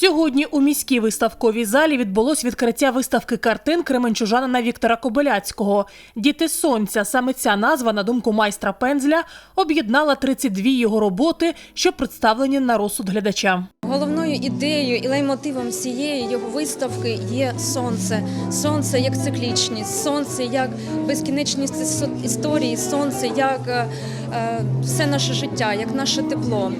Сьогодні у міській виставковій залі відбулось відкриття виставки картин кременчужанина Віктора Кобиляцького. Діти сонця. Саме ця назва, на думку майстра пензля, об'єднала 32 його роботи, що представлені на розсуд глядача. Головною ідеєю і леймотивом всієї його виставки є сонце. Сонце як циклічність, сонце як безкінечність іс- історії, сонце як е, е, все наше життя, як наше тепло.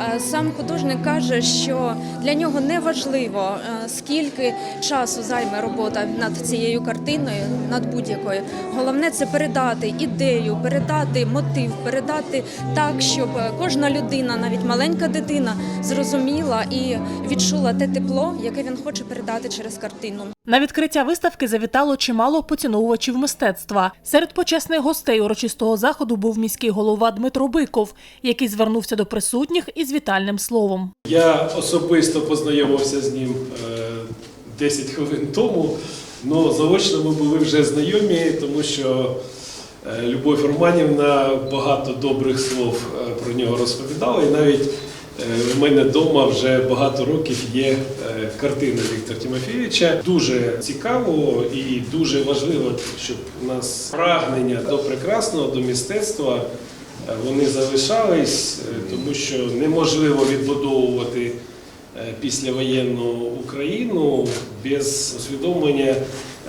Е, Сам художник каже, що для нього не важливо, е, скільки часу займе робота над цією картиною, над будь-якою. Головне це передати ідею, передати мотив, передати так, щоб кожна людина, навіть маленька дитина, зрозуміла і відчула те тепло, яке він хоче передати через картину. На відкриття виставки завітало чимало поціновувачів мистецтва. Серед почесних гостей урочистого заходу був міський голова Дмитро Биков, який звернувся до присутніх із вітальним словом. Я особисто познайомився з ним е, 10 хвилин тому. Ну, заочно ми були вже знайомі, тому що е, Любов Романівна багато добрих слов е, про нього розповідала. І навіть е, в мене вдома вже багато років є е, картина Віктора Тимофійовича. Дуже цікаво і дуже важливо, щоб у нас прагнення до прекрасного, до мистецтва е, вони залишались, тому що неможливо відбудовувати післявоєнну Україну без усвідомлення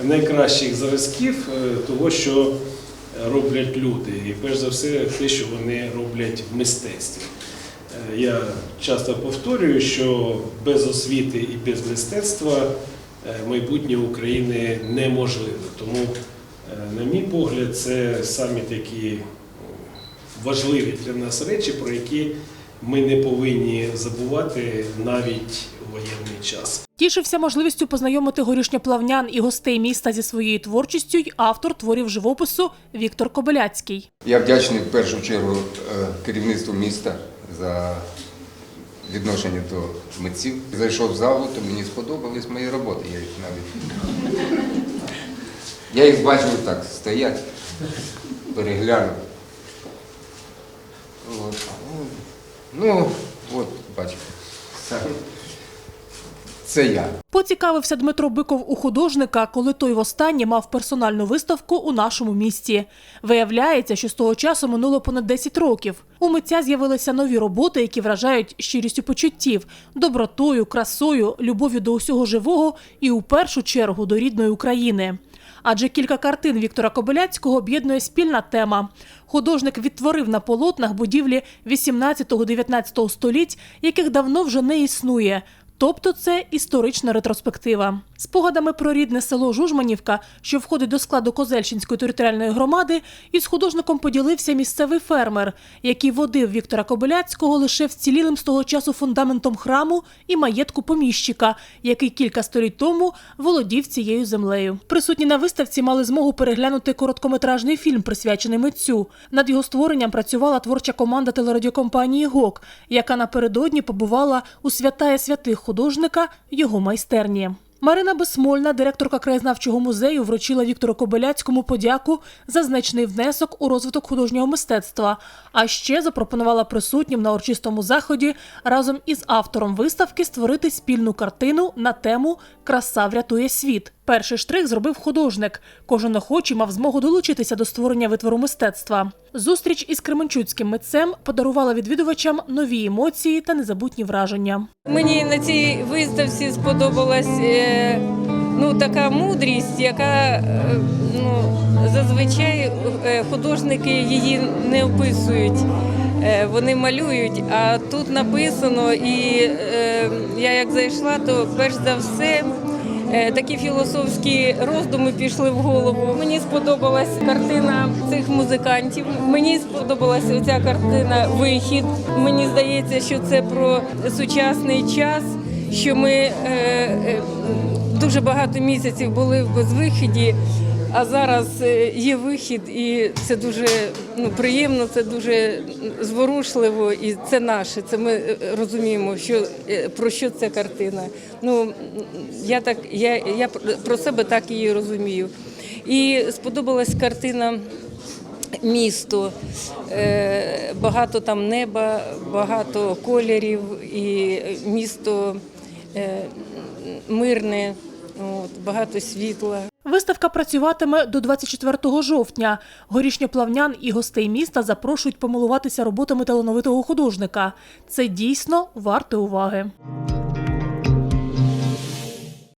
найкращих зразків того, що роблять люди, і перш за все те, що вони роблять в мистецтві. Е, Я часто повторюю, що без освіти і без мистецтва е, майбутнє України неможливе. Тому, е, на мій погляд, це самі такі важливі для нас речі, про які ми не повинні забувати навіть у воєнний час. Тішився можливістю познайомити горішньоплавнян і гостей міста зі своєю творчістю й автор творів живопису Віктор Кобиляцький. Я вдячний в першу чергу керівництву міста за відношення до митців. Зайшов в залу, то мені сподобались мої роботи. Я їх навіть. Я їх бачив так, стоять, переглянув. От. Ну, от, бачите. Це я. Поцікавився Дмитро Биков у художника, коли той востаннє мав персональну виставку у нашому місті. Виявляється, що з того часу минуло понад 10 років. У митця з'явилися нові роботи, які вражають щирістю почуттів, добротою, красою, любов'ю до усього живого і у першу чергу до рідної України. Адже кілька картин Віктора Кобиляцького об'єднує спільна тема. Художник відтворив на полотнах будівлі 18-19 століть, яких давно вже не існує. Тобто це історична ретроспектива. Спогадами про рідне село Жужманівка, що входить до складу Козельщинської територіальної громади, із художником поділився місцевий фермер, який водив Віктора Кобиляцького лише вцілілим з того часу фундаментом храму і маєтку поміщика, який кілька століть тому володів цією землею. Присутні на виставці мали змогу переглянути короткометражний фільм, присвячений митцю. Над його створенням працювала творча команда телерадіокомпанії ГОК, яка напередодні побувала у святая святих художника його майстерні. Марина Безсмольна, директорка краєзнавчого музею, вручила Віктору Кобиляцькому подяку за значний внесок у розвиток художнього мистецтва. А ще запропонувала присутнім на урочистому заході разом із автором виставки створити спільну картину на тему Краса врятує світ. Перший штрих зробив художник. Кожен охочий мав змогу долучитися до створення витвору мистецтва. Зустріч із кременчуцьким митцем подарувала відвідувачам нові емоції та незабутні враження. Мені на цій виставці сподобалась е, ну, така мудрість, яка е, ну, зазвичай е, художники її не описують. Вони малюють, а тут написано, і я як зайшла, то перш за все такі філософські роздуми пішли в голову. Мені сподобалась картина цих музикантів. Мені сподобалася ця картина Вихід. Мені здається, що це про сучасний час, що ми е, е, дуже багато місяців були в безвихіді. А зараз е, є вихід, і це дуже ну, приємно, це дуже зворушливо, і це наше. Це ми е, розуміємо, що е, про що ця картина. Ну я так я, я про себе так її розумію. І сподобалась картина місто, багато там неба, багато кольорів, і місто мирне, багато світла. Виставка працюватиме до 24 жовтня. Горішньоплавнян і гостей міста запрошують помилуватися роботами талановитого художника. Це дійсно варте уваги.